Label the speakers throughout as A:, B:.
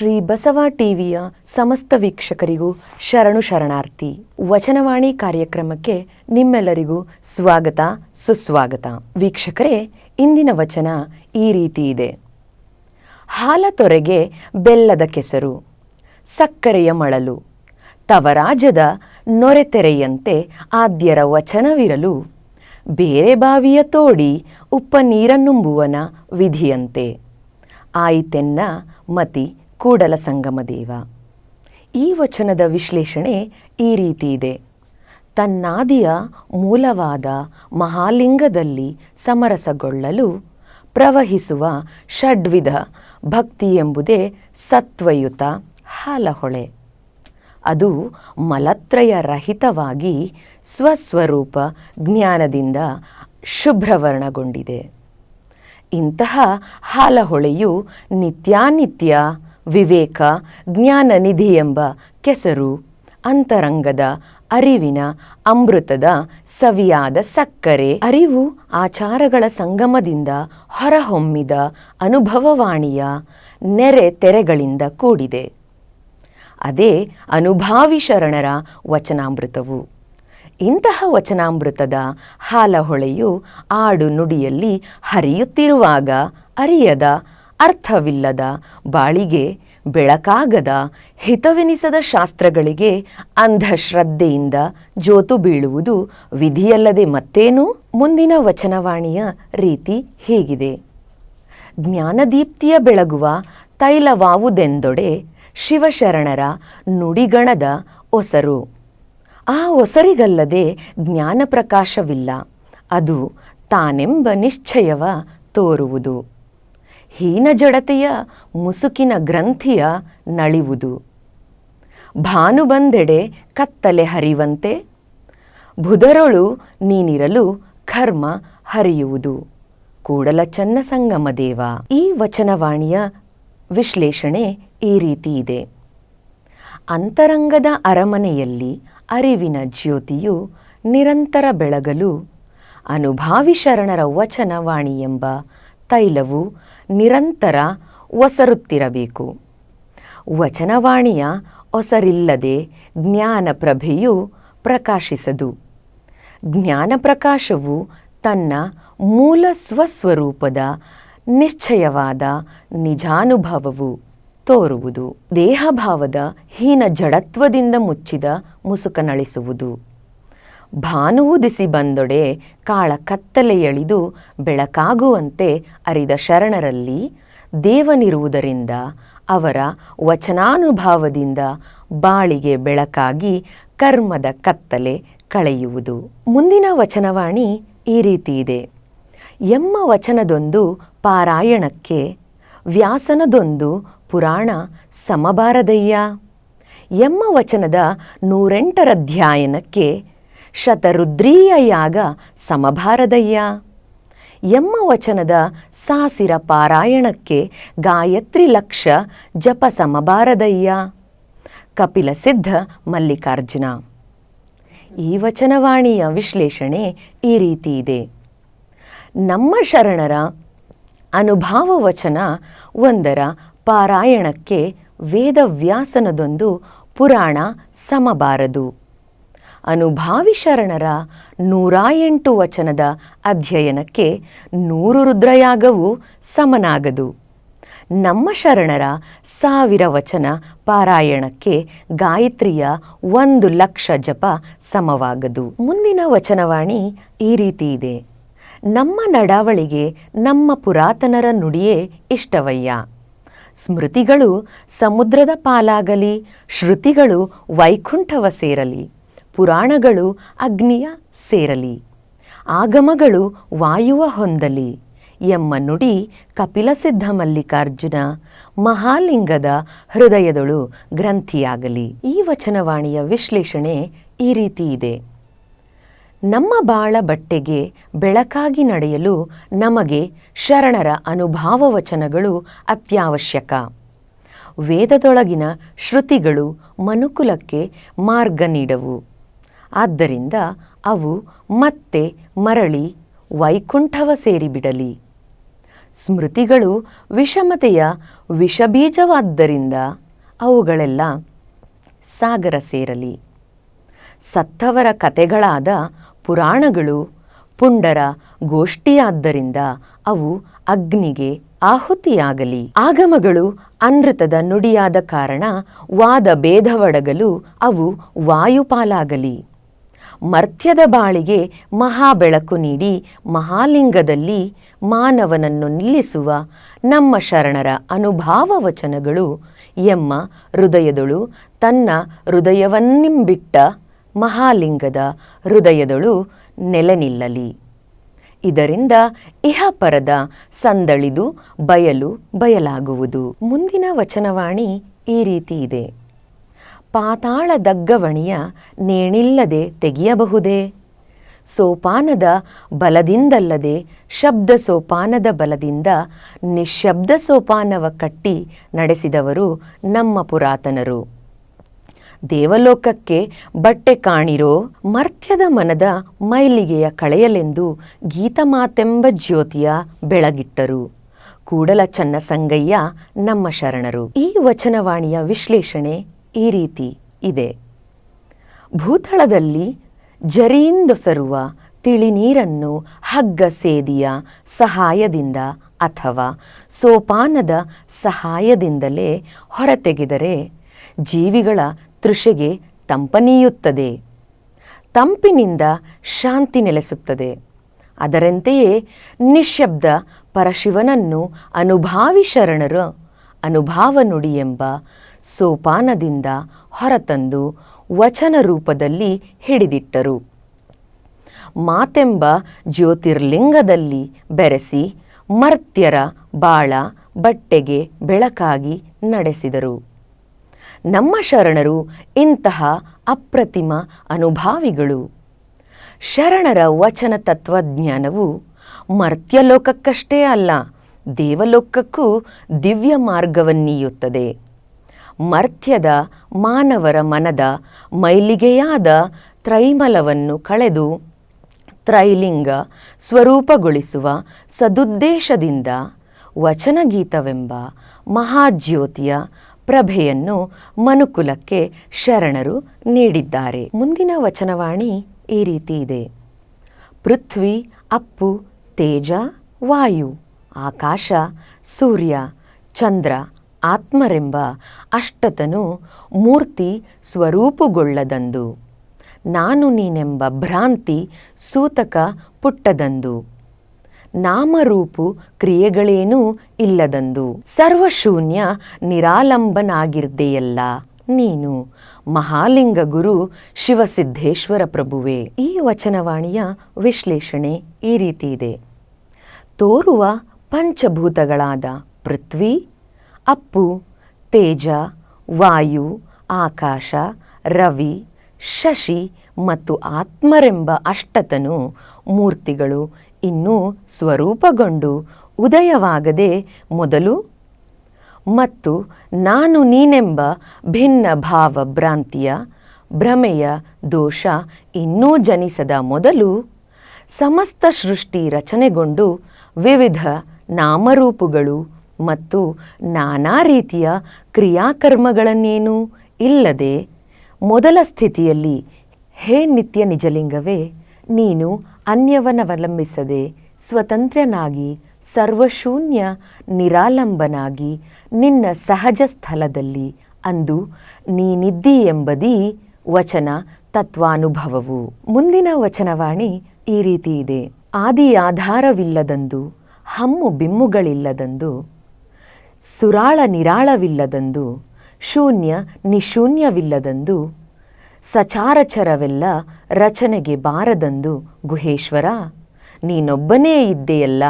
A: ಶ್ರೀ ಬಸವ ಟಿವಿಯ ಸಮಸ್ತ ವೀಕ್ಷಕರಿಗೂ ಶರಣು ಶರಣಾರ್ಥಿ. ವಚನವಾಣಿ ಕಾರ್ಯಕ್ರಮಕ್ಕೆ ನಿಮ್ಮೆಲ್ಲರಿಗೂ ಸ್ವಾಗತ, ಸುಸ್ವಾಗತ. ವೀಕ್ಷಕರೇ, ಇಂದಿನ ವಚನ ಈ ರೀತಿ ಇದೆ. ಹಾಲ ತೊರೆಗೆ ಬೆಲ್ಲದ ಕೆಸರು, ಸಕ್ಕರೆಯ ಮಳಲು, ತವರಾಜದ ನೊರೆತೆರೆಯಂತೆ ಆದ್ಯರ ವಚನವಿರಲು, ಬೇರೆ ಬಾವಿಯ ತೋಡಿ ಉಪ್ಪ ನೀರನ್ನುಂಬುವನ ವಿಧಿಯಂತೆ. ಆಯಿತೆನ್ನ ಮತಿ ಕೂಡಲ ಸಂಗಮದೇವ ಈ ವಚನದ ವಿಶ್ಲೇಷಣೆ ಈ ರೀತಿ ಇದೆ. ತನ್ನಾದಿಯ ಮೂಲವಾದ ಮಹಾಲಿಂಗದಲ್ಲಿ ಸಮರಸಗೊಳ್ಳಲು ಪ್ರವಹಿಸುವ ಷಡ್ವಿಧ ಭಕ್ತಿ ಎಂಬುದೇ ಸತ್ವಯುತ ಹಾಲಹೊಳೆ. ಅದು ಮಲತ್ರಯ ರಹಿತವಾಗಿ ಸ್ವಸ್ವರೂಪ ಜ್ಞಾನದಿಂದ ಶುಭ್ರವರ್ಣಗೊಂಡಿದೆ. ಇಂತಹ ಹಾಲಹೊಳೆಯು ನಿತ್ಯಾನಿತ್ಯ ವಿವೇಕ ಜ್ಞಾನನಿಧಿ ಎಂಬ ಕೆಸರು, ಅಂತರಂಗದ ಅರಿವಿನ ಅಮೃತದ ಸವಿಯಾದ ಸಕ್ಕರೆ, ಅರಿವು ಆಚಾರಗಳ ಸಂಗಮದಿಂದ ಹೊರಹೊಮ್ಮಿದ ಅನುಭವವಾಣಿಯ ನೆರೆ ತೆರೆಗಳಿಂದ ಕೂಡಿದೆ. ಅದೇ ಅನುಭಾವಿ ಶರಣರ ವಚನಾಮೃತವು. ಇಂತಹ ವಚನಾಮೃತದ ಹಾಲಹೊಳೆಯು ಆಡು ನುಡಿಯಲ್ಲಿ ಹರಿಯುತ್ತಿರುವಾಗ ಅರಿಯದ ಅರ್ಥವಿಲ್ಲದ, ಬಾಳಿಗೆ ಬೆಳಕಾಗದ, ಹಿತವೆನಿಸದ ಶಾಸ್ತ್ರಗಳಿಗೆ ಅಂಧಶ್ರದ್ಧೆಯಿಂದ ಜೋತು ಬೀಳುವುದು ವಿಧಿಯಲ್ಲದೆ ಮತ್ತೇನು? ಮುಂದಿನ ವಚನವಾಣಿಯ ರೀತಿ ಹೀಗಿದೆ. ಜ್ಞಾನದೀಪ್ತಿಯ ಬೆಳಗುವ ತೈಲವಾವುದೆಂದೊಡೆ ಶಿವಶರಣರ ನುಡಿಗಣದ ಒಸರು. ಆ ಒಸರಿಗಲ್ಲದೆ ಜ್ಞಾನ ಪ್ರಕಾಶವಿಲ್ಲ ಅದು ತಾನೆಂಬ ನಿಶ್ಚಯವ ತೋರುವುದು. ಹೀನ ಜಡತೆಯ ಮುಸುಕಿನ ಗ್ರಂಥಿಯ ನಳಿವುದು. ಭಾನು ಬಂದೆಡೆ ಕತ್ತಲೆ ಹರಿವಂತೆ ಬುಧರೊಳು ನೀನಿರಲು ಕರ್ಮ ಹರಿಯುವುದು. ಕೂಡಲ ಚನ್ನ ಸಂಗಮದೇವ ಈ ವಚನವಾಣಿಯ ವಿಶ್ಲೇಷಣೆ ಈ ರೀತಿ ಇದೆ. ಅಂತರಂಗದ ಅರಮನೆಯಲ್ಲಿ ಅರಿವಿನ ಜ್ಯೋತಿಯು ನಿರಂತರ ಬೆಳಗಲು ಅನುಭಾವಿ ಶರಣರ ವಚನವಾಣಿ ಎಂಬ ತೈಲವು ನಿರಂತರ ಒಸರುತ್ತಿರಬೇಕು. ವಚನವಾಣಿಯ ಒಸರಿಲ್ಲದೆ ಜ್ಞಾನ ಪ್ರಭೆಯು ಪ್ರಕಾಶಿಸದು. ಜ್ಞಾನ ಪ್ರಕಾಶವು ತನ್ನ ಮೂಲ ಸ್ವಸ್ವರೂಪದ ನಿಶ್ಚಯವಾದ ನಿಜಾನುಭವವು ತೋರುವುದು. ದೇಹಭಾವದ ಹೀನ ಜಡತ್ವದಿಂದ ಮುಚ್ಚಿದ ಮುಸುಕನಳಿಸುವುದು. ಭಾನುವುದಿಸಿ ಬಂದೊಡೆ ಕಾಳ ಕತ್ತಲೆಯಳಿದು ಬೆಳಕಾಗುವಂತೆ ಅರಿದ ಶರಣರಲ್ಲಿ ದೇವನಿರುವುದರಿಂದ ಅವರ ವಚನಾನುಭಾವದಿಂದ ಬಾಳಿಗೆ ಬೆಳಕಾಗಿ ಕರ್ಮದ ಕತ್ತಲೆ ಕಳೆಯುವುದು. ಮುಂದಿನ ವಚನವಾಣಿ ಈ ರೀತಿ ಇದೆ. ಎಮ್ಮ ವಚನದೊಂದು ಪಾರಾಯಣಕ್ಕೆ, ವ್ಯಾಸನದೊಂದು ಪುರಾಣ ಸಮಬಾರದಯ್ಯ. ಎಮ್ಮ ವಚನದ ನೂರೆಂಟರ ಧ್ಯಾಯನಕ್ಕೆ ಶತರುದ್ರೀಯ ಯಾಗ ಸಮಭಾರದಯ್ಯ. ಎಮ್ಮ ವಚನದ ಸಾಸಿರ ಪಾರಾಯಣಕ್ಕೆ ಗಾಯತ್ರಿ ಲಕ್ಷ ಜಪ ಸಮಬಾರದಯ್ಯ ಕಪಿಲ ಸಿದ್ಧ ಮಲ್ಲಿಕಾರ್ಜುನ. ಈ ವಚನವಾಣಿಯ ವಿಶ್ಲೇಷಣೆ ಈ ರೀತಿ ಇದೆ. ನಮ್ಮ ಶರಣರ ಅನುಭಾವ ವಚನ ಒಂದರ ಪಾರಾಯಣಕ್ಕೆ ವೇದವ್ಯಾಸನದೊಂದು ಪುರಾಣ ಸಮಬಾರದು ಅನುಭಾವಿ ಶರಣರ ನೂರ ಎಂಟು ವಚನದ ಅಧ್ಯಯನಕ್ಕೆ ನೂರು ರುದ್ರಯಾಗವು ಸಮನಾಗದು. ನಮ್ಮ ಶರಣರ ಸಾವಿರ ವಚನ ಪಾರಾಯಣಕ್ಕೆ ಗಾಯತ್ರಿಯ ಒಂದು ಲಕ್ಷ ಜಪ ಸಮವಾಗದು. ಮುಂದಿನ ವಚನವಾಣಿ ಈ ರೀತಿ ಇದೆ. ನಮ್ಮ ನಡಾವಳಿಗೆ ನಮ್ಮ ಪುರಾತನರ ನುಡಿಯೇ ಇಷ್ಟವಯ್ಯ. ಸ್ಮೃತಿಗಳು ಸಮುದ್ರದ ಪಾಲಾಗಲಿ, ಶ್ರುತಿಗಳು ವೈಕುಂಠವ ಸೇರಲಿ. ಪುರಾಣಗಳು ಅಗ್ನಿಯ ಸೇರಲಿ, ಆಗಮಗಳು ವಾಯುವ ಹೊಂದಲಿ ಎಮ್ಮ ನುಡಿ ಕಪಿಲಸಿದ್ಧ ಮಲ್ಲಿಕಾರ್ಜುನ ಮಹಾಲಿಂಗದ ಹೃದಯದೊಳು ಗ್ರಂಥಿಯಾಗಲಿ. ಈ ವಚನವಾಣಿಯ ವಿಶ್ಲೇಷಣೆ ಈ ರೀತಿ ಇದೆ. ನಮ್ಮ ಬಾಳ ಬಟ್ಟೆಗೆ ಬೆಳಕಾಗಿ ನಡೆಯಲು ನಮಗೆ ಶರಣರ ಅನುಭಾವ ವಚನಗಳು ಅತ್ಯವಶ್ಯಕ. ವೇದದೊಳಗಿನ ಶ್ರುತಿಗಳು ಮನುಕುಲಕ್ಕೆ ಮಾರ್ಗ ನೀಡವು. ಆದ್ದರಿಂದ ಅವು ಮತ್ತೆ ಮರಳಿ ವೈಕುಂಠವ ಸೇರಿಬಿಡಲಿ. ಸ್ಮೃತಿಗಳು ವಿಷಮತೆಯ ವಿಷಬೀಜವಾದ್ದರಿಂದ ಅವುಗಳೆಲ್ಲ ಸಾಗರ ಸೇರಲಿ. ಸತ್ತವರ ಕತೆಗಳಾದ ಪುರಾಣಗಳು ಪುಂಡರ ಗೋಷ್ಠಿಯಾದ್ದರಿಂದ ಅವು ಅಗ್ನಿಗೆ ಆಹುತಿಯಾಗಲಿ. ಆಗಮಗಳು ಅನೃತದ ನುಡಿಯಾದ ಕಾರಣ ವಾದ ಭೇದವಡಗಲು ಅವು ವಾಯುಪಾಲಾಗಲಿ. ಮರ್ತ್ಯದ ಬಾಳಿಗೆ ಮಹಾಬೆಳಕು ನೀಡಿ ಮಹಾಲಿಂಗದಲ್ಲಿ ಮಾನವನನ್ನು ನಿಲ್ಲಿಸುವ ನಮ್ಮ ಶರಣರ ಅನುಭಾವ ವಚನಗಳು. ಎಮ್ಮ ಹೃದಯದಳು ತನ್ನ ಹೃದಯವನ್ನಿಂಬಿಟ್ಟ ಮಹಾಲಿಂಗದ ಹೃದಯದಳು ನೆಲೆ ನಿಲ್ಲಲಿ ಇದರಿಂದ ಇಹಪರದ ಸಂದಳಿದು ಬಯಲು ಬಯಲಾಗುವುದು. ಮುಂದಿನ ವಚನವಾಣಿ ಈ ರೀತಿ ಇದೆ. ಪಾತಾಳ ದಗ್ಗವಣಿಯ ನೇಣಿಲ್ಲದೆ ತೆಗೆಯಬಹುದೇ? ಸೋಪಾನದ ಬಲದಿಂದಲ್ಲದೆ ಶಬ್ದ ಸೋಪಾನದ ಬಲದಿಂದ ನಿಶ್ಶಬ್ದ ಸೋಪಾನವ ಕಟ್ಟಿ ನಡೆಸಿದವರು ನಮ್ಮ ಪುರಾತನರು. ದೇವಲೋಕಕ್ಕೆ ಬಟ್ಟೆ ಕಾಣಿರೋ ಮರ್ತ್ಯದ ಮನದ ಮೈಲಿಗೆಯ ಕಳೆಯಲೆಂದು ಗೀತಮಾತೆಂಬ ಜ್ಯೋತಿಯ ಬೆಳಗಿಟ್ಟರು. ಕೂಡಲ ಚನ್ನಸಂಗಯ್ಯ ನಮ್ಮ ಶರಣರು. ಈ ವಚನವಾಣಿಯ ವಿಶ್ಲೇಷಣೆ ಈ ರೀತಿ ಇದೆ. ಭೂತಳದಲ್ಲಿ ಜರಿಯಿಂದೊಸರುವ ತಿಳಿನೀರನ್ನು ಹಗ್ಗ ಸೇದಿಯ ಸಹಾಯದಿಂದ ಅಥವಾ ಸೋಪಾನದ ಸಹಾಯದಿಂದಲೇ ಹೊರತೆಗೆದರೆ ಜೀವಿಗಳ ತೃಷೆಗೆ ತಂಪನೀಯುತ್ತದೆ. ತಂಪಿನಿಂದ ಶಾಂತಿ ನೆಲೆಸುತ್ತದೆ. ಅದರಂತೆಯೇ ನಿಶ್ಶಬ್ದ ಪರಶಿವನನ್ನು ಅನುಭಾವಿ ಶರಣರು ಅನುಭಾವ ಎಂಬ ಸೋಪಾನದಿಂದ ಹೊರತಂದು ವಚನ ರೂಪದಲ್ಲಿ ಹಿಡಿದಿಟ್ಟರು. ಮಾತೆಂಬ ಜ್ಯೋತಿರ್ಲಿಂಗದಲ್ಲಿ ಬೆರೆಸಿ ಮರ್ತ್ಯರ ಬಾಳ ಬಟ್ಟೆಗೆ ಬೆಳಕಾಗಿ ನಡೆಸಿದರು. ನಮ್ಮ ಶರಣರು ಇಂತಹ ಅಪ್ರತಿಮ ಅನುಭಾವಿಗಳು. ಶರಣರ ವಚನ ತತ್ವಜ್ಞಾನವು ಮರ್ತ್ಯಲೋಕಕ್ಕಷ್ಟೇ ಅಲ್ಲ, ದೇವಲೋಕಕ್ಕೂ ದಿವ್ಯ ಮಾರ್ಗವನ್ನೀಯುತ್ತದೆ ಮರ್ತ್ಯದ ಮಾನವರ ಮನದ, ಮೈಲಿಗೆಯಾದ ತ್ರೈಮಲವನ್ನು ಕಳೆದು ತ್ರೈಲಿಂಗ ಸ್ವರೂಪಗೊಳಿಸುವ ಸದುದ್ದೇಶದಿಂದ ವಚನಗೀತವೆಂಬ ಮಹಾಜ್ಯೋತಿಯ ಪ್ರಭೆಯನ್ನು ಮನುಕುಲಕ್ಕೆ ಶರಣರು ನೀಡಿದ್ದಾರೆ. ಮುಂದಿನ ವಚನವಾಣಿ ಈ ರೀತಿ ಇದೆ. ಪೃಥ್ವಿ, ಅಪ್ಪು, ತೇಜ, ವಾಯು, ಆಕಾಶ, ಸೂರ್ಯ, ಚಂದ್ರ ಆತ್ಮರೆಂಬ ಅಷ್ಟತನು ಮೂರ್ತಿ ಸ್ವರೂಪುಗೊಳ್ಳದಂದು. ನಾನು ನೀನೆಂಬ ಭ್ರಾಂತಿ ಸೂತಕ ಪುಟ್ಟದಂದು. ನಾಮರೂಪು ಕ್ರಿಯೆಗಳೇನೂ ಇಲ್ಲದಂದು. ಸರ್ವಶೂನ್ಯ ನಿರಾಲಂಬನಾಗಿರ್ದೆಯಲ್ಲ ನೀನು. ಮಹಾಲಿಂಗ ಗುರು ಶಿವಸಿದ್ಧೇಶ್ವರ ಪ್ರಭುವೆ. ಈ ವಚನವಾಣಿಯ ವಿಶ್ಲೇಷಣೆ ಈ ರೀತಿ ಇದೆ. ತೋರುವ ಪಂಚಭೂತಗಳಾದ ಪೃಥ್ವಿ ಅಪ್ಪು, ತೇಜ, ವಾಯು, ಆಕಾಶ, ರವಿ, ಶಶಿ ಮತ್ತು ಆತ್ಮರೆಂಬ ಅಷ್ಟತನು ಮೂರ್ತಿಗಳು ಇನ್ನೂ ಸ್ವರೂಪಗೊಂಡು ಉದಯವಾಗದೆ ಮೊದಲು ಮತ್ತು ನಾನು ನೀನೆಂಬ ಭಿನ್ನ ಭಾವ ಭ್ರಾಂತಿಯ ಭ್ರಮೆಯ ದೋಷ ಇನ್ನೂ ಜನಿಸದ ಮೊದಲು ಸಮಸ್ತ ಸೃಷ್ಟಿ ರಚನೆಗೊಂಡು ವಿವಿಧ ನಾಮರೂಪಗಳು ಮತ್ತು ನಾನಾ ರೀತಿಯ ಕ್ರಿಯಾಕರ್ಮಗಳನ್ನೇನೂ ಇಲ್ಲದೆ ಮೊದಲ ಸ್ಥಿತಿಯಲ್ಲಿ, ಹೇ ನಿತ್ಯ ನಿಜಲಿಂಗವೇ, ನೀನು ಅನ್ಯವನವಲಂಬಿಸದೆ ಸ್ವತಂತ್ರನಾಗಿ, ಸರ್ವಶೂನ್ಯ ನಿರಾಲಂಬನಾಗಿ ನಿನ್ನ ಸಹಜ ಸ್ಥಳದಲ್ಲಿ ಅಂದು ನೀನಿದ್ದಿ ಎಂಬುದೀ ವಚನ ತತ್ವಾನುಭವವು. ಮುಂದಿನ ವಚನವಾಣಿ ಈ ರೀತಿ ಇದೆ. ಆದಿ ಆಧಾರವಿಲ್ಲದಂದು ಹಮ್ಮು ಬಿಮ್ಮುಗಳಿಲ್ಲದಂದು ಸುರಾಳ ನಿರಾಳವಿಲ್ಲದಂದು ಶೂನ್ಯ ನಿಶೂನ್ಯವಿಲ್ಲದಂದು ಸಚಾರಚರವೆಲ್ಲ ರಚನೆಗೆ ಬಾರದಂದು ಗುಹೇಶ್ವರ ನೀನೊಬ್ಬನೇ ಇದ್ದೆಯಲ್ಲ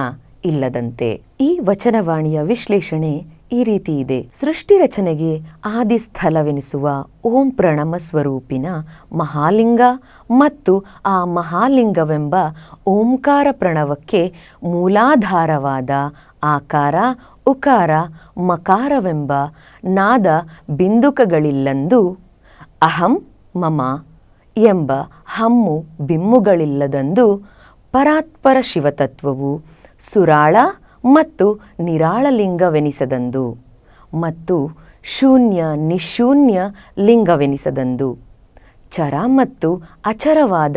A: ಇಲ್ಲದಂತೆ. ಈ ವಚನವಾಣಿಯ ವಿಶ್ಲೇಷಣೆ ಈ ರೀತಿ ಇದೆ. ಸೃಷ್ಟಿ ರಚನೆಗೆ ಆದಿ ಸ್ಥಲವೆನಿಸುವ ಓಂ ಪ್ರಣಮ ಸ್ವರೂಪಿನ ಮಹಾಲಿಂಗ ಮತ್ತು ಆ ಮಹಾಲಿಂಗವೆಂಬ ಓಂಕಾರ ಪ್ರಣವಕ್ಕೆ ಮೂಲಾಧಾರವಾದ ಆಕಾರ, ಉಕಾರ, ಮಕಾರವೆಂಬ ನಾದ ಬಿಂದುಕಗಳಿಲ್ಲಂದು ಅಹಂ, ಮಮ ಎಂಬ ಹಮ್ಮು ಬಿಮ್ಮುಗಳಿಲ್ಲದಂದು ಪರಾತ್ಪರ ಶಿವತತ್ವವು ಸುರಾಳ ಮತ್ತು ನಿರಾಳಲಿಂಗವೆನಿಸದಂದು ಮತ್ತು ಶೂನ್ಯ ನಿಶೂನ್ಯ ಲಿಂಗವೆನಿಸದಂದು. ಚರ ಮತ್ತು ಅಚರವಾದ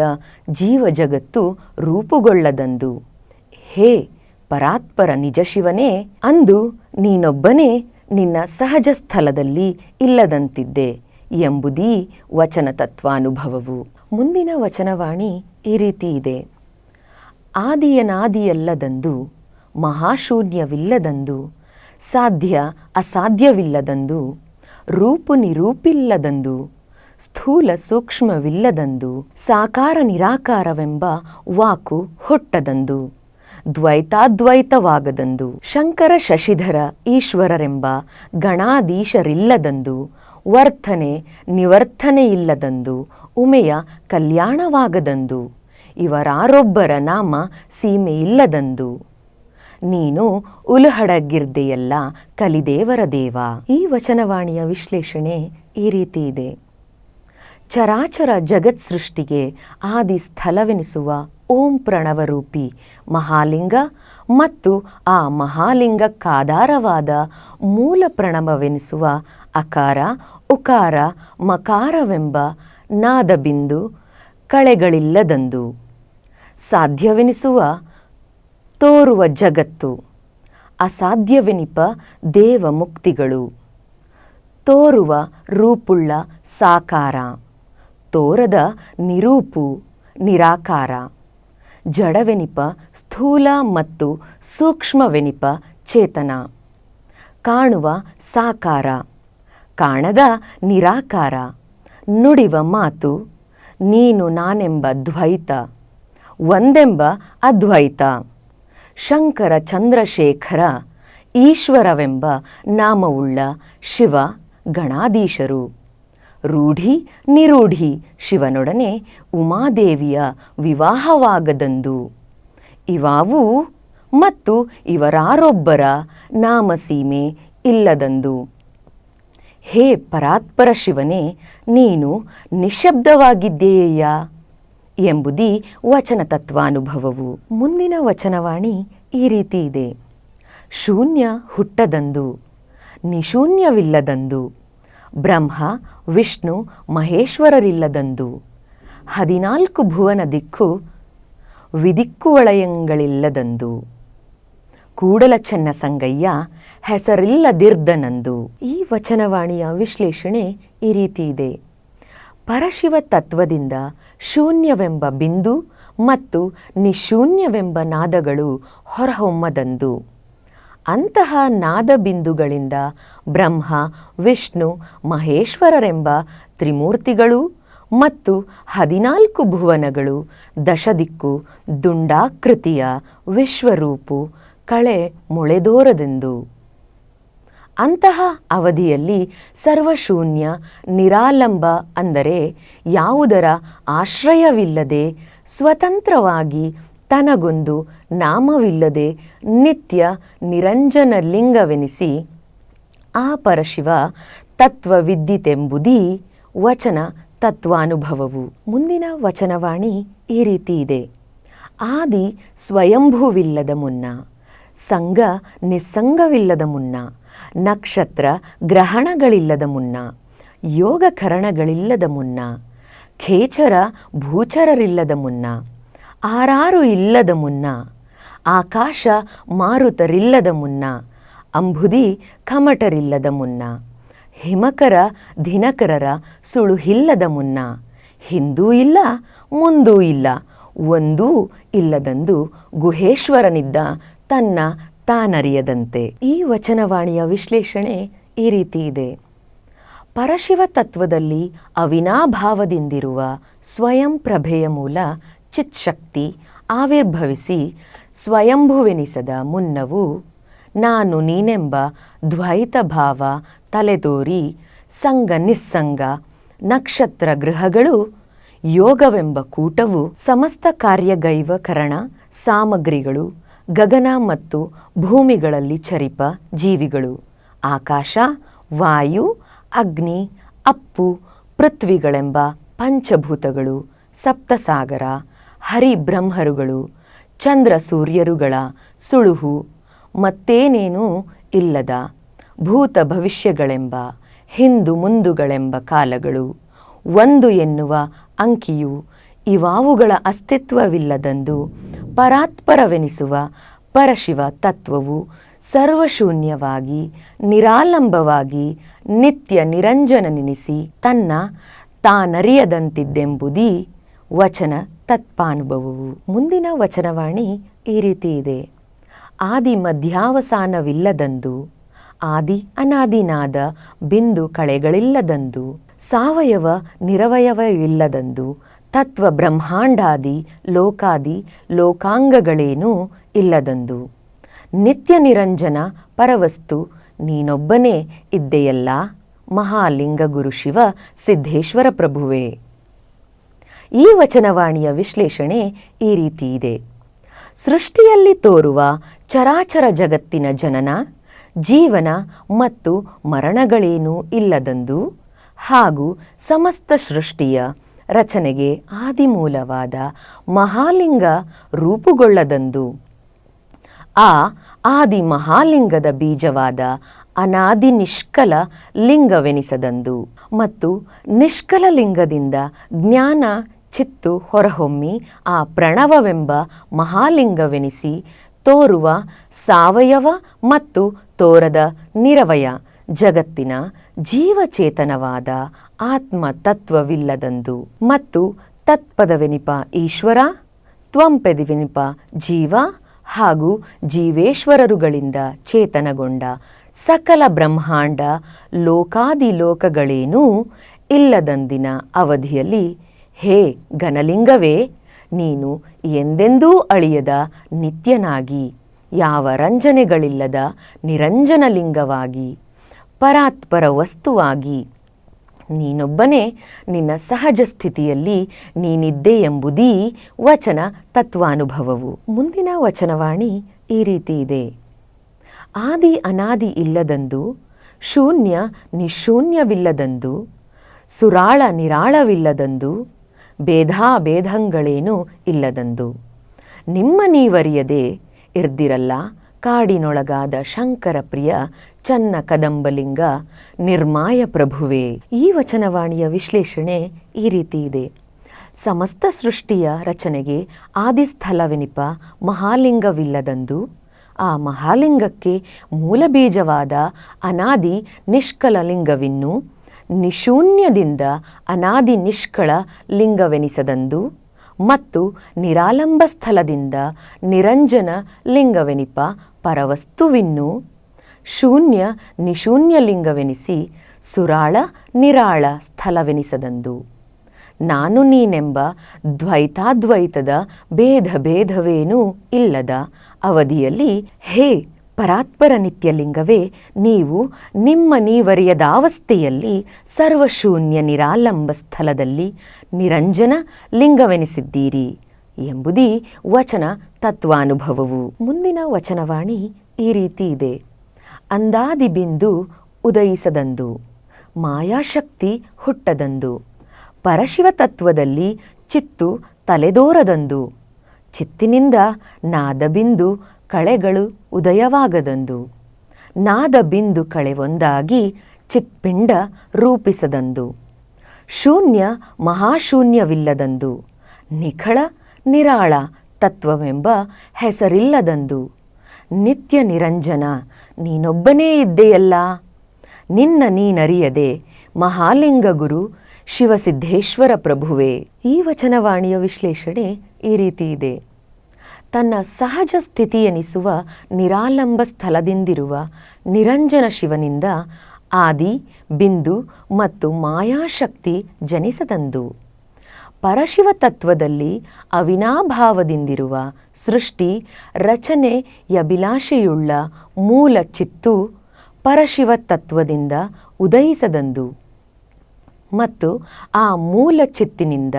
A: ಜೀವ ಜಗತ್ತು ರೂಪುಗೊಳ್ಳದಂದು. ಹೇ ಪರಾತ್ಪರ ನಿಜ ಶಿವನೇ ಅಂದು ನೀನೊಬ್ಬನೇ ನಿನ್ನ ಸಹಜ ಸ್ಥಳದಲ್ಲಿ ಇಲ್ಲದಂತಿದ್ದೆ ಎಂಬುದೀ ವಚನ ತತ್ವಾನುಭವವು ಮುಂದಿನ ವಚನವಾಣಿ ಈ ರೀತಿ ಇದೆ. ಆದಿಯನಾದಿಯಲ್ಲದಂದು ಮಹಾಶೂನ್ಯವಿಲ್ಲದಂದು, ಸಾಧ್ಯ ಅಸಾಧ್ಯವಿಲ್ಲದಂದು ರೂಪು ನಿರೂಪಿಲ್ಲದಂದು ಸ್ಥೂಲ ಸೂಕ್ಷ್ಮವಿಲ್ಲದಂದು, ಸಾಕಾರ ನಿರಾಕಾರವೆಂಬ ವಾಕು ಹುಟ್ಟದಂದು, ದ್ವೈತಾದ್ವೈತವಾಗದಂದು, ಶಂಕರ ಶಶಿಧರ ಈಶ್ವರರೆಂಬ ಗಣಾಧೀಶರಿಲ್ಲದಂದು, ವರ್ತನೆ ನಿವರ್ತನೆಯಿಲ್ಲದಂದು, ಉಮೆಯ ಕಲ್ಯಾಣವಾಗದಂದು, ಇವರಾರೊಬ್ಬರ ನಾಮ ಸೀಮೆಯಿಲ್ಲದಂದು. ನೀನು ಉಲುಹಡಗಿರ್ದೆಯಲ್ಲ ಕಲಿದೇವರ ದೇವ. ಈ ವಚನವಾಣಿಯ ವಿಶ್ಲೇಷಣೆ ಈ ರೀತಿ ಇದೆ. ಚರಾಚರ ಜಗತ್ ಸೃಷ್ಟಿಗೆ ಆದಿ ಸ್ಥಲವೆನಿಸುವ ಓಂ ಪ್ರಣವರೂಪಿ ಮಹಾಲಿಂಗ ಮತ್ತು ಆ ಮಹಾಲಿಂಗಕ್ಕಾಧಾರವಾದ ಮೂಲ ಪ್ರಣವವೆನಿಸುವ ಅಕಾರ, ಉಕಾರ, ಮಕಾರವೆಂಬ ನಾದಬಿಂದು ಕಳೆಗಳಿಲ್ಲದಂದು ಸಾಧ್ಯವೆನಿಸುವ ತೋರುವ ಜಗತ್ತು. ಅಸಾಧ್ಯವೆನಿಪ ದೇವ ಮುಕ್ತಿಗಳು. ತೋರುವ ರೂಪುಳ್ಳ ಸಾಕಾರ. ತೋರದ ನಿರೂಪು ನಿರಾಕಾರ. ಜಡವೆನಿಪ ಸ್ಥೂಲ ಮತ್ತು ಸೂಕ್ಷ್ಮವೆನಿಪ ಚೇತನ. ಕಾಣುವ ಸಾಕಾರ. ಕಾಣದ ನಿರಾಕಾರ. ನುಡಿವ ಮಾತು. ನೀನು ನಾನೆಂಬ ದ್ವೈತ. ಒಂದೆಂಬ ಅದ್ವೈತ. ಶಂಕರ ಚಂದ್ರಶೇಖರ ಈಶ್ವರವೆಂಬ ನಾಮವುಳ್ಳ ಶಿವ ಗಣಾಧೀಶರು. ರೂಢಿ ನಿರೂಢಿ ಶಿವನೊಡನೆ ಉಮಾದೇವಿಯ ವಿವಾಹವಾಗದಂದು. ಇವಾವು ಮತ್ತು ಇವರಾರೊಬ್ಬರ ನಾಮಸೀಮೆ ಇಲ್ಲದಂದು. ಹೇ ಪರಾತ್ಪರ ಶಿವನೇ, ನೀನು ನಿಶಬ್ದವಾಗಿದ್ದೀಯಾ ಎಂಬುದೀ ವಚನ ತತ್ವಾನುಭವವು ಮುಂದಿನ ವಚನವಾಣಿ ಈ ರೀತಿ ಇದೆ. ಶೂನ್ಯ ಹುಟ್ಟದಂದು, ನಿಶೂನ್ಯವಿಲ್ಲದಂದು, ಬ್ರಹ್ಮ, ವಿಷ್ಣು, ಮಹೇಶ್ವರರಿಲ್ಲದಂದು, ಹದಿನಾಲ್ಕು ಭುವನ ದಿಕ್ಕು, ವಿದಿಕ್ಕುವಳಯಂಗಳಿಲ್ಲದಂದು ಕೂಡಲ ಚೆನ್ನ ಸಂಗಯ್ಯ ಹೆಸರಿಲ್ಲದಿರ್ದನಂದು. ಈ ವಚನವಾಣಿಯ ವಿಶ್ಲೇಷಣೆ ಈ ರೀತಿ ಇದೆ. ಪರಶಿವ ತತ್ವದಿಂದ ಶೂನ್ಯವೆಂಬ ಬಿಂದು ಮತ್ತು ನಿಶೂನ್ಯವೆಂಬ ನಾದಗಳು ಹೊರಹೊಮ್ಮದಂದು. ಅಂತಹ ನಾದಬಿಂದುಗಳಿಂದ ಬ್ರಹ್ಮ, ವಿಷ್ಣು, ಮಹೇಶ್ವರರೆಂಬ ತ್ರಿಮೂರ್ತಿಗಳು ಮತ್ತು ಹದಿನಾಲ್ಕು ಭುವನಗಳು, ದಶದಿಕ್ಕು, ದುಂಡಾಕೃತಿಯ ವಿಶ್ವರೂಪು, ಕಳೆ ಮೊಳೆದೋರದೆಂದು. ಅಂತಹ ಅವಧಿಯಲ್ಲಿ ಸರ್ವಶೂನ್ಯ, ನಿರಾಲಂಬ ಅಂದರೆ ಯಾವುದರ ಆಶ್ರಯವಿಲ್ಲದೆ ಸ್ವತಂತ್ರವಾಗಿ ತನಗೊಂದು ನಾಮವಿಲ್ಲದೆ ನಿತ್ಯ ನಿರಂಜನ ಲಿಂಗವೆನಿಸಿ ಆ ಪರಶಿವ ತತ್ವವಿದ್ದಿತೆಂಬುದೀ ವಚನ ತತ್ವಾನುಭವವು. ಮುಂದಿನ ವಚನವಾಣಿ ಈ ರೀತಿ ಇದೆ. ಆದಿ ಸ್ವಯಂಭುವಿಲ್ಲದ ಮುನ್ನ, ಸಂಘ ನಿಸ್ಸಂಗವಿಲ್ಲದ ಮುನ್ನ ನಕ್ಷತ್ರ ಗ್ರಹಣಗಳಿಲ್ಲದ ಮುನ್ನ, ಯೋಗಕರಣಗಳಿಲ್ಲದ ಮುನ್ನ, ಖೇಚರ ಭೂಚರರಿಲ್ಲದ ಮುನ್ನ, ಆರಾರು ಇಲ್ಲದ ಮುನ್ನ, ಆಕಾಶ ಮಾರುತರಿಲ್ಲದ ಮುನ್ನ, ಅಂಬುದಿ ಕಮಟರಿಲ್ಲದ ಮುನ್ನ, ಹಿಮಕರ ದಿನಕರರ ಸುಳುಹಿಲ್ಲದ ಮುನ್ನ, ಹಿಂದೂ ಇಲ್ಲ, ಮುಂದೂ ಇಲ್ಲ, ಒಂದೂ ಇಲ್ಲದಂದು ಗುಹೇಶ್ವರನಿದ್ದ ತನ್ನ ತಾನರಿಯದಂತೆ ಈ ವಚನವಾಣಿಯ ವಿಶ್ಲೇಷಣೆ ಈ ರೀತಿ ಇದೆ. ಪರಶಿವ ತತ್ವದಲ್ಲಿ ಅವಿನಾಭಾವದಿಂದಿರುವ ಸ್ವಯಂ ಪ್ರಭೆಯ ಮೂಲ ಚಿತ್ಶಕ್ತಿ ಆವಿರ್ಭವಿಸಿ ಸ್ವಯಂಭುವೆನಿಸದ ಮುನ್ನವು ನಾನು ನೀನೆಂಬ ದ್ವೈತ ಭಾವ ತಲೆದೋರಿ ಸಂಗ ನಿಸ್ಸಂಗ ನಕ್ಷತ್ರ ಗೃಹಗಳು ಯೋಗವೆಂಬ ಕೂಟವು ಸಮಸ್ತ ಕಾರ್ಯಗೈವಕರಣ ಸಾಮಗ್ರಿಗಳು ಗಗನ ಮತ್ತು ಭೂಮಿಗಳಲ್ಲಿ ಚರಿಪ ಜೀವಿಗಳು. ಆಕಾಶ, ವಾಯು, ಅಗ್ನಿ, ಅಪ್ಪು, ಪೃಥ್ವಿಗಳೆಂಬ ಪಂಚಭೂತಗಳು, ಸಪ್ತಸಾಗರ, ಹರಿಬ್ರಹ್ಮರುಗಳು, ಚಂದ್ರ ಸೂರ್ಯರುಗಳ ಸುಳುಹು, ಮತ್ತೇನೇನೂ ಇಲ್ಲದ ಭೂತ ಭವಿಷ್ಯಗಳೆಂಬ ಹಿಂದು ಮುಂದುಗಳೆಂಬ ಕಾಲಗಳು. ಒಂದು ಎನ್ನುವ ಅಂಕಿಯು ಇವಾವುಗಳ ಅಸ್ತಿತ್ವವಿಲ್ಲದಂದು ಪರಾತ್ಪರವೆನಿಸುವ ಪರಶಿವ ತತ್ವವು ಸರ್ವಶೂನ್ಯವಾಗಿ, ನಿರಾಲಂಬವಾಗಿ, ನಿತ್ಯ ನಿರಂಜನನೆನಿಸಿ ತನ್ನ ತಾನರಿಯದಂತಿದ್ದೆಂಬುದೀ ವಚನ ತತ್ಪಾನುಭವವು. ಮುಂದಿನ ವಚನವಾಣಿ ಈ ರೀತಿ ಇದೆ. ಆದಿ ಮಧ್ಯಾವಸಾನವಿಲ್ಲದಂದು, ಆದಿ ಅನಾದಿನಾದ ಬಿಂದು ಕಳೆಗಳಿಲ್ಲದಂದು, ಸಾವಯವ ನಿರವಯವವಿಲ್ಲದಂದು ತತ್ವ ಬ್ರಹ್ಮಾಂಡಾದಿ, ಲೋಕಾದಿ, ಲೋಕಾಂಗಗಳೇನೂ ಇಲ್ಲದಂದು. ನಿತ್ಯ ನಿರಂಜನ ಪರವಸ್ತು, ನೀನೊಬ್ಬನೇ ಇದ್ದೆಯಲ್ಲ, ಮಹಾಲಿಂಗ ಗುರು ಶಿವ ಸಿದ್ಧೇಶ್ವರ ಪ್ರಭುವೇ. ಈ ವಚನವಾಣಿಯ ವಿಶ್ಲೇಷಣೆ ಈ ರೀತಿ ಇದೆ. ಸೃಷ್ಟಿಯಲ್ಲಿ ತೋರುವ ಚರಾಚರ ಜಗತ್ತಿನ ಜನನ, ಜೀವನ ಮತ್ತು ಮರಣಗಳೇನೂ ಇಲ್ಲದಂದು ಹಾಗೂ ಸಮಸ್ತ ಸೃಷ್ಟಿಯ ರಚನೆಗೆ ಆದಿಮೂಲವಾದ ಮಹಾಲಿಂಗ ರೂಪುಗೊಳ್ಳದಂದು. ಆ ಆದಿ ಮಹಾಲಿಂಗದ ಬೀಜವಾದ ಅನಾದಿ ನಿಷ್ಕಲ ಲಿಂಗವೆನಿಸದಂದು ಮತ್ತು ನಿಷ್ಕಲ ಲಿಂಗದಿಂದ ಜ್ಞಾನ ಚಿತ್ತು ಹೊರಹೊಮ್ಮಿ ಆ ಪ್ರಣವವೆಂಬ ಮಹಾಲಿಂಗವೆನಿಸಿ ತೋರುವ ಸಾವಯವ ಮತ್ತು ತೋರದ ನಿರವಯ ಜಗತ್ತಿನ ಜೀವಚೇತನವಾದ ಆತ್ಮ ತತ್ವವಿಲ್ಲದಂದು ಮತ್ತು ತತ್ಪದವೆನಿಪ ಈಶ್ವರ, ತ್ವಂಪೆದಿವೆನಿಪ ಜೀವ ಹಾಗೂ ಜೀವೇಶ್ವರರುಗಳಿಂದ ಚೇತನಗೊಂಡ ಸಕಲ ಬ್ರಹ್ಮಾಂಡ ಲೋಕಾದಿ ಲೋಕಗಳೇನೂ ಇಲ್ಲದಂದಿನ ಅವಧಿಯಲ್ಲಿ, ಹೇ ಘನಲಿಂಗವೇ, ನೀನು ಎಂದೆಂದೂ ಅಳಿಯದ ನಿತ್ಯನಾಗಿ, ಯಾವ ರಂಜನೆಗಳಿಲ್ಲದ ನಿರಂಜನಲಿಂಗವಾಗಿ, ಪರಾತ್ಪರ ವಸ್ತುವಾಗಿ ನೀನೊಬ್ಬನೇ, ನಿನ್ನ ಸಹಜ ಸ್ಥಿತಿಯಲ್ಲಿ ನೀನಿದ್ದೆ ಎಂಬುದೀ ವಚನ ತತ್ವಾನುಭವವು. ಮುಂದಿನ ವಚನವಾಣಿ ಈ ರೀತಿ ಇದೆ. ಆದಿ ಅನಾದಿ ಇಲ್ಲದಂದು, ಶೂನ್ಯ ನಿಶೂನ್ಯವಿಲ್ಲದಂದು, ಸುರಾಳ ನಿರಾಳವಿಲ್ಲದಂದು ಭೇದಾಭೇದಂಗಳೇನೂ ಇಲ್ಲದಂದು. ನಿಮ್ಮ ನೀವರಿಯದೆ ಇರ್ದಿರಲ್ಲ ಕಾಡಿನೊಳಗಾದ ಶಂಕರ ಪ್ರಿಯ ಚನ್ನ ಕದಂಬಲಿಂಗ ನಿರ್ಮಾಯ ಪ್ರಭುವೇ. ಈ ವಚನವಾಣಿಯ ವಿಶ್ಲೇಷಣೆ ಈ ರೀತಿ ಇದೆ. ಸಮಸ್ತ ಸೃಷ್ಟಿಯ ರಚನೆಗೆ ಆದಿಸ್ಥಲವೆನಿಪ ಮಹಾಲಿಂಗವಿಲ್ಲದಂದು, ಆ ಮಹಾಲಿಂಗಕ್ಕೆ ಮೂಲಬೀಜವಾದ ಅನಾದಿ ನಿಷ್ಕಲ ಲಿಂಗವಿನ್ನು, ನಿಶೂನ್ಯದಿಂದ ಅನಾದಿ ನಿಷ್ಕಳ ಲಿಂಗವೆನಿಸದಂದು ಮತ್ತು ನಿರಾಲಂಬ ಸ್ಥಲದಿಂದ ನಿರಂಜನ ಲಿಂಗವೆನಿಪ ಪರವಸ್ತುವಿನ್ನು ಶೂನ್ಯ ನಿಶೂನ್ಯಲಿಂಗವೆನಿಸಿ ಸುರಾಳ ನಿರಾಳ ಸ್ಥಳವೆನಿಸದಂದು ನಾನು ನೀನೆಂಬ ದ್ವೈತಾದ್ವೈತದ ಭೇದ ಭೇದವೇನೂ ಇಲ್ಲದ ಅವಧಿಯಲ್ಲಿ ಹೇ ಪರಾತ್ಪರ ನಿತ್ಯಲಿಂಗವೇ ನೀವು ನಿಮ್ಮ ನೀವರಿಯದಾವಸ್ಥೆಯಲ್ಲಿ ಸರ್ವಶೂನ್ಯ ನಿರಾಲಂಬ ಸ್ಥಳದಲ್ಲಿ ನಿರಂಜನ ಲಿಂಗವೆನಿಸಿದ್ದೀರಿ. ಎಂಬುದೀ ವಚನ ತತ್ವಾನುಭವವು. ಮುಂದಿನ ವಚನವಾಣಿ ಈ ರೀತಿ ಇದೆ. ಅಂದಾದಿ ಬಿಂದು ಉದಯಿಸದಂದು, ಮಾಯಾಶಕ್ತಿ ಹುಟ್ಟದಂದು, ಪರಶಿವ ತತ್ವದಲ್ಲಿ ಚಿತ್ತು ತಲೆದೋರದಂದು, ಚಿತ್ತಿನಿಂದ ನಾದ ಬಿಂದು ಕಳೆಗಳು ಉದಯವಾಗದಂದು, ನಾದ ಬಿಂದು ಕಳೆ ಒಂದಾಗಿ ಚಿತ್ಪಿಂಡ ರೂಪಿಸದಂದು, ಶೂನ್ಯ ಮಹಾಶೂನ್ಯವಿಲ್ಲದಂದು, ನಿಖಳ ನಿರಾಳ ತತ್ವವೆಂಬ ಹೆಸರಿಲ್ಲದಂದು. ನಿತ್ಯ ನಿರಂಜನ, ನೀನೊಬ್ಬನೇ ಇದ್ದೆಯಲ್ಲ. ನಿನ್ನ ನೀನರಿಯದೆ ಮಹಾಲಿಂಗ ಗುರು ಶಿವಸಿದ್ಧೇಶ್ವರ ಪ್ರಭುವೇ. ಈ ವಚನವಾಣಿಯ ವಿಶ್ಲೇಷಣೆ ಈ ರೀತಿ ಇದೆ. ತನ್ನ ಸಹಜ ಸ್ಥಿತಿಯೆನಿಸುವ ನಿರಾಲಂಬ ಸ್ಥಳದಿಂದಿರುವ ನಿರಂಜನ ಶಿವನಿಂದ ಆದಿ, ಬಿಂದು ಮತ್ತು ಮಾಯಾಶಕ್ತಿ ಜನಿಸದಂದು. ಪರಶಿವ ತತ್ವದಲ್ಲಿ ಅವಿನಾಭಾವದಿಂದಿರುವ ಸೃಷ್ಟಿ ರಚನೆಯಭಿಲಾಷೆಯುಳ್ಳ ಮೂಲ ಚಿತ್ತು ಪರಶಿವ ತತ್ವದಿಂದ ಉದಯಿಸದಂದು. ಮತ್ತು ಆ ಮೂಲ ಚಿತ್ತಿನಿಂದ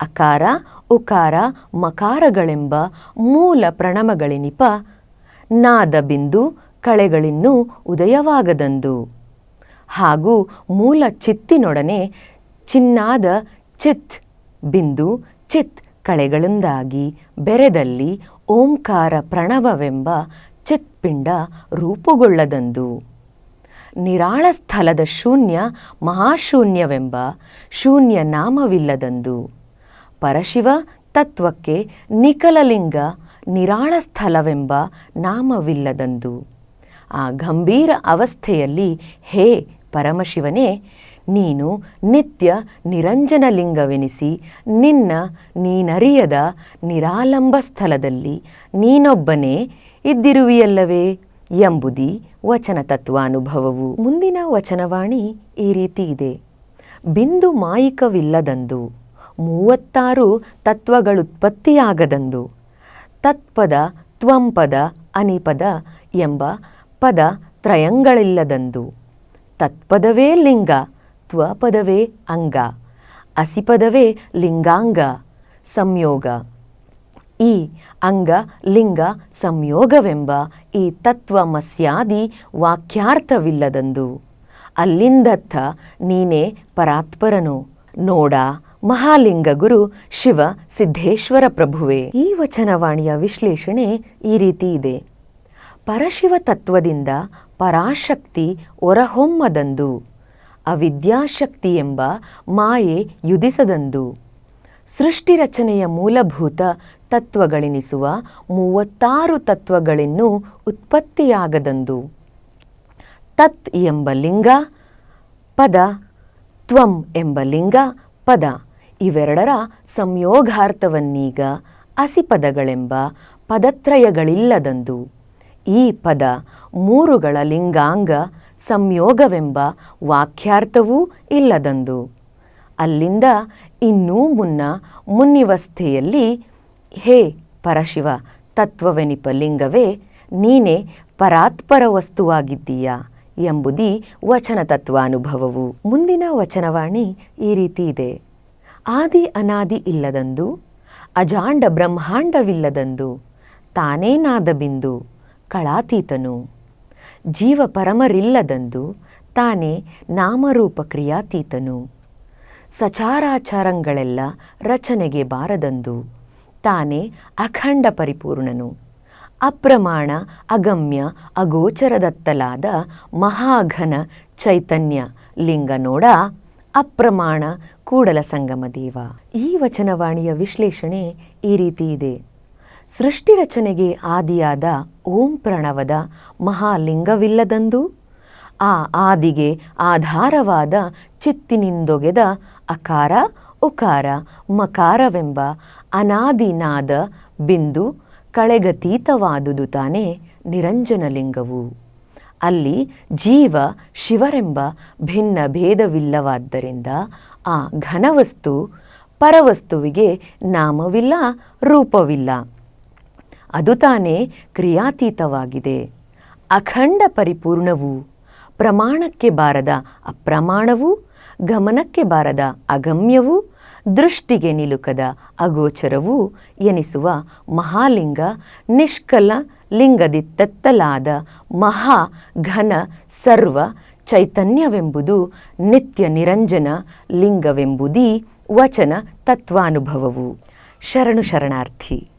A: ಅಕಾರ, ಉಕಾರ, ಮಕಾರಗಳೆಂಬ ಮೂಲ ಪ್ರಣಮಗಳಿನಿಪ ನಾದ ಬಿಂದು ಕಳೆಗಳಿನ್ನೂ ಉದಯವಾಗದಂದು. ಹಾಗೂ ಮೂಲ ಚಿತ್ತಿನೊಡನೆ ಚಿನ್ನಾದ ಚಿತ್ ಬಿಂದು ಚಿತ್ ಕಳೆಗಳಿಂದಾಗಿ ಬೆರೆದಲ್ಲಿ ಓಂಕಾರ ಪ್ರಣವವೆಂಬ ಚಿತ್ಪಿಂಡ ರೂಪುಗೊಳ್ಳದಂದು. ನಿರಾಳ ಸ್ಥಲದ ಶೂನ್ಯ ಮಹಾಶೂನ್ಯವೆಂಬ ಶೂನ್ಯ ನಾಮವಿಲ್ಲದಂದು. ಪರಶಿವ ತತ್ವಕ್ಕೆ ನಿಖಲಲಿಂಗ ನಿರಾಳ ಸ್ಥಲವೆಂಬ ನಾಮವಿಲ್ಲದಂದು. ಆ ಗಂಭೀರ ಅವಸ್ಥೆಯಲ್ಲಿ ಹೇ ಪರಮಶಿವನೇ ನೀನು ನಿತ್ಯ ನಿರಂಜನ ಲಿಂಗವೆನಿಸಿ ನಿನ್ನ ನೀನರಿಯದ ನಿರಾಲಂಬ ಸ್ಥಳದಲ್ಲಿ ನೀನೊಬ್ಬನೇ ಇದ್ದಿರುವಿಯಲ್ಲವೇ ಎಂಬುದಿ ವಚನ ತತ್ವಾನುಭವವು. ಮುಂದಿನ ವಚನವಾಣಿ ಈ ರೀತಿ ಇದೆ. ಬಿಂದು ಮಾಯಿಕವಿಲ್ಲದಂದು, ಮೂವತ್ತಾರು ತತ್ವಗಳುತ್ಪತ್ತಿಯಾಗದಂದು, ತತ್ಪದ ತ್ವಂಪದ ಅನಿಪದ ಎಂಬ ಪದ ತ್ರಯಂಗಳಿಲ್ಲದಂದು, ತತ್ಪದವೇ ಲಿಂಗ ತ್ವಪದವೇ ಅಂಗ, ಅಸಿಪದವೇ ಲಿಂಗಾಂಗ, ಸಂಯೋಗ. ಈ ಅಂಗ ಲಿಂಗ ಸಂಯೋಗವೆಂಬ ಈ ತತ್ವಮಸ್ಯಾದಿ ವಾಕ್ಯಾರ್ಥವಿಲ್ಲದಂದು. ಅಲ್ಲಿಂದತ್ತ ನೀನೇ ಪರಾತ್ಪರನು. ನೋಡ ಮಹಾಲಿಂಗ ಗುರು ಶಿವ ಸಿದ್ದೇಶ್ವರ ಪ್ರಭುವೆ. ಈ ವಚನವಾಣಿಯ ವಿಶ್ಲೇಷಣೆ ಈ ರೀತಿ ಇದೆ. ಪರಶಿವ ತತ್ವದಿಂದ ಪರಾಶಕ್ತಿ ಹೊರಹೊಮ್ಮದಂದು. ಅವಿದ್ಯಾಶಕ್ತಿ ಎಂಬ ಮಾಯೆ ಯುಧಿಸದಂದು ಸೃಷ್ಟಿ ರಚನೆಯ ಮೂಲಭೂತ ತತ್ವಗಳೆನಿಸುವ ಮೂವತ್ತಾರು ತತ್ವಗಳಿನ್ನೂ ಉತ್ಪತ್ತಿಯಾಗದಂದು. ತತ್ ಎಂಬ ಲಿಂಗ, ಪದ ತ್ವಂ ಎಂಬ ಲಿಂಗ, ಪದ ಇವೆರಡರ ಸಂಯೋಗಾರ್ಥವನ್ನೀಗ ಅಸಿಪದಗಳೆಂಬ ಪದತ್ರಯಗಳಿಲ್ಲದಂದು. ಈ ಪದ ಮೂರುಗಳ ಲಿಂಗಾಂಗ ಸಂಯೋಗವೆಂಬ ವಾಕ್ಯಾರ್ಥವೂ ಇಲ್ಲದಂದು. ಅಲ್ಲಿಂದ ಇನ್ನೂ ಮುನ್ನ ಮುನ್ನಿವಸ್ಥೆಯಲ್ಲಿ, ಹೇ ಪರಶಿವ, ತತ್ವವೆನಿಪ ಲಿಂಗವೇ, ನೀನೇ ಪರಾತ್ಪರ ವಸ್ತುವಾಗಿದ್ದೀಯ ಎಂಬುದಿ ವಚನ ತತ್ವಾನುಭವವು. ಮುಂದಿನ ವಚನವಾಣಿ ಈ ರೀತಿ ಇದೆ. ಆದಿ ಅನಾದಿ ಇಲ್ಲದಂದು, ಅಜಾಂಡ ಬ್ರಹ್ಮಾಂಡವಿಲ್ಲದಂದು, ತಾನೇನಾದ ಬಿಂದು, ಕಳಾತೀತನು. ಜೀವ ಪರಮರಿಲ್ಲದಂದು ತಾನೇ ನಾಮರೂಪ ಕ್ರಿಯಾತೀತನು ಸಚಾರಾಚಾರಗಳೆಲ್ಲ ರಚನೆಗೆ ಬಾರದಂದು ತಾನೇ ಅಖಂಡ ಪರಿಪೂರ್ಣನು. ಅಪ್ರಮಾಣ, ಅಗಮ್ಯ, ಅಗೋಚರದತ್ತಲಾದ ಮಹಾಘನ ಚೈತನ್ಯ ಲಿಂಗ ನೋಡ ಅಪ್ರಮಾಣ ಕೂಡಲ ಸಂಗಮ ದೇವ. ಈ ವಚನವಾಣಿಯ ವಿಶ್ಲೇಷಣೆ ಈ ರೀತಿ ಇದೆ. ಸೃಷ್ಟಿ ರಚನೆಗೆ ಆದಿಯಾದ ಓಂ ಪ್ರಣವದ ಮಹಾಲಿಂಗವಿಲ್ಲದಂದು, ಆ ಆದಿಗೆ ಆಧಾರವಾದ ಚಿತ್ತಿನಿಂದೊಗೆದ ಅಕಾರ, ಉಕಾರ, ಮಕಾರವೆಂಬ ಅನಾದಿನಾದ ಬಿಂದು ಕಳೆಗತೀತವಾದುದು ತಾನೇ ನಿರಂಜನಲಿಂಗವು. ಅಲ್ಲಿ ಜೀವ ಶಿವರೆಂಬ ಭಿನ್ನ ಭೇದವಿಲ್ಲವಾದ್ದರಿಂದ ಆ ಘನವಸ್ತು ಪರವಸ್ತುವಿಗೆ ನಾಮವಿಲ್ಲ, ರೂಪವಿಲ್ಲ. ಅದು ತಾನೇ ಕ್ರಿಯಾತೀತವಾಗಿದೆ. ಅಖಂಡ ಪರಿಪೂರ್ಣವು ಪ್ರಮಾಣಕ್ಕೆ ಬಾರದ ಅಪ್ರಮಾಣವು ಗಮನಕ್ಕೆ ಬಾರದ ಅಗಮ್ಯವೂ ದೃಷ್ಟಿಗೆ ನಿಲುಕದ ಅಗೋಚರವೂ ಎನಿಸುವ ಮಹಾಲಿಂಗ ನಿಷ್ಕಲ ಲಿಂಗದಿತ್ತೆತ್ತಲಾದ ಮಹಾ ಘನ ಸರ್ವ ಚೈತನ್ಯವೆಂಬುದು ನಿತ್ಯ ನಿರಂಜನ ಲಿಂಗವೆಂಬುದೀ ವಚನ ತತ್ವಾನುಭವವು. ಶರಣು ಶರಣಾರ್ಥಿ.